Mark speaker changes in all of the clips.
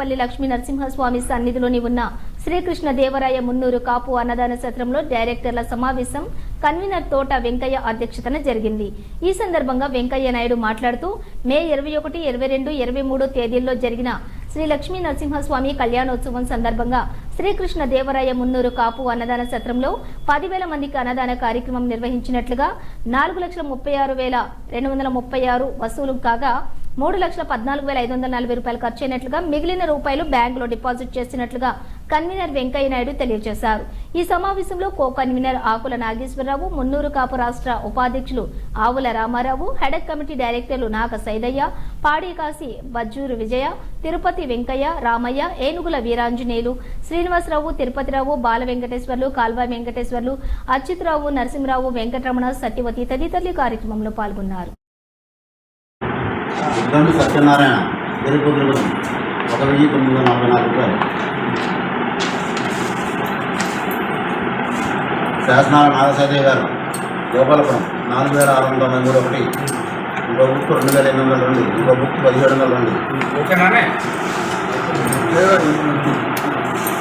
Speaker 1: తాడేపల్లి లక్ష్మీ నరసింహస్వామి సన్నిధిలోని ఉన్న శ్రీకృష్ణ దేవరాయ మున్నూరు కాపు అన్నదాన సత్రంలో డైరెక్టర్ల సమావేశం కన్వీనర్ తోట వెంకయ్య అధ్యక్షతన జరిగింది. ఈ సందర్భంగా వెంకయ్య నాయుడు మాట్లాడుతూ మే ఇరవై ఒకటి ఇరవై రెండు ఇరవై మూడు తేదీల్లో జరిగిన శ్రీ లక్ష్మీ నరసింహస్వామి కళ్యాణోత్సవం సందర్భంగా శ్రీకృష్ణ దేవరాయ మున్నూరు కాపు అన్నదాన సత్రంలో పదివేల మందికి అన్నదాన కార్యక్రమం నిర్వహించినట్లుగా నాలుగు లక్షల ముప్పై ఆరు వేల రెండు వందల ముప్పై ఆరు వసూలు కాగా మూడు లక్షల పద్నాలుగు వేల ఐదు వందల నలభై రూపాయలు ఖర్చు అయినట్లుగా మిగిలిన రూపాయలు బ్యాంకులో డిపాజిట్ చేసినట్లుగా కన్వీనర్ వెంకయ్య నాయుడు తెలియజేశారు. ఈ సమావేశంలో కో కన్వీనర్ ఆకుల నాగేశ్వరరావు మున్నూరు కాపు రాష్ట్ర ఉపాధ్యక్షులు ఆవుల రామారావు హెడక్ కమిటీ డైరెక్టర్లు నాగ సైదయ్య పాడి బజ్జూరు విజయ తిరుపతి వెంకయ్య రామయ్య ఏనుగుల వీరాంజనేయులు శ్రీనివాసరావు తిరుపతిరావు బాల వెంకటేశ్వర్లు కాల్వ వెంకటేశ్వర్లు అచ్యుతరావు నరసింహరావు వెంకటరమణ సత్యవతి తదితరులు కార్యక్రమంలో పాల్గొన్నారు.
Speaker 2: ఉద్దండి సత్యనారాయణ తిరుపతిలో ఒక వెయ్యి తొమ్మిది వందల నలభై నాలుగు రూపాయలు. శాసనాల నాగసాదయ్య గారు గోపాలపురం నాలుగు వేల ఆరు వందల మూడు ఒకటి. ఇంకో బుక్ రెండు వేల ఎనిమిది వందల రెండు ఇంకో బుక్ పదిహేడు వందల రెండు.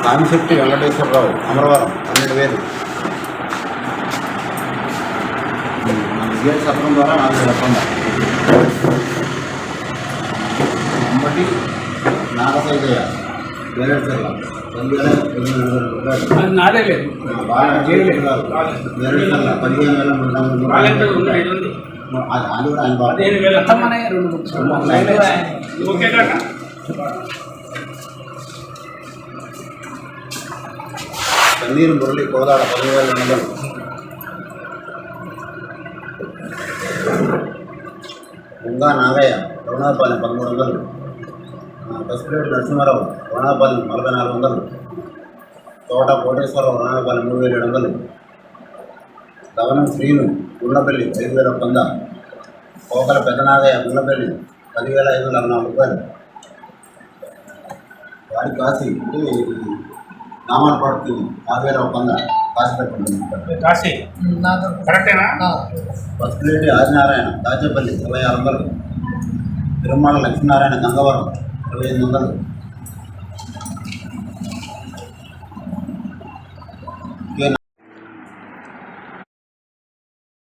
Speaker 2: కామిశెట్టి వెంకటేశ్వరరావు అమరవరం పన్నెండు వేలు. విజయ సత్రం ద్వారా నాలుగు వేల వంద అంబటి నాగసైదయ్య వేరేచర్ల పదివేల ఎనిమిది వందల రూపాయలు.
Speaker 3: నాదే లేదు.
Speaker 2: వేరేచర్ల పదిహేను వేల మూడు వందల
Speaker 3: వాళ్ళెంత ఉంది?
Speaker 2: రూపాయలు.
Speaker 3: ఐదు ఉంది.
Speaker 2: అది అది కూడా ఆయన బాగా
Speaker 3: పదిహేను వేల తమ్మనే రెండు బుక్స్ ఓకే కాక.
Speaker 2: పన్నీరు మురళి కోదాడ పదివేల వందలు. ఉంగా నాగయ్య కరుణాపాలెం పదమూడు వందలు. పసిపిరెడ్డి నరసింహారావు కరుణాపాలెం నలభై నాలుగు వందలు. తోట కోటేశ్వరరావు కరుణాపాలెం మూడు వేల ఏడు వందలు. గవనం శ్రీను గుండ్లపల్లి ఐదు వేల వంద. కోకల పెద్దనాగయ్య గుండ్లపల్లి పదివేల ఐదు వందల అరవై నాలుగు రూపాయలు. వాడి కాశీ అంటే నామాల పడుతు ఆరు వేల ఒక వంద కాశీ పెట్టుకుంటుంది
Speaker 3: కాశీ? కరెక్టేనా?
Speaker 2: ఆదినారాయణ దాచేపల్లి ఇరవై ఆరు వందలు. తిరుమల లక్ష్మీనారాయణ గంగవరం. ఇరవై ఎనిమిది వందలు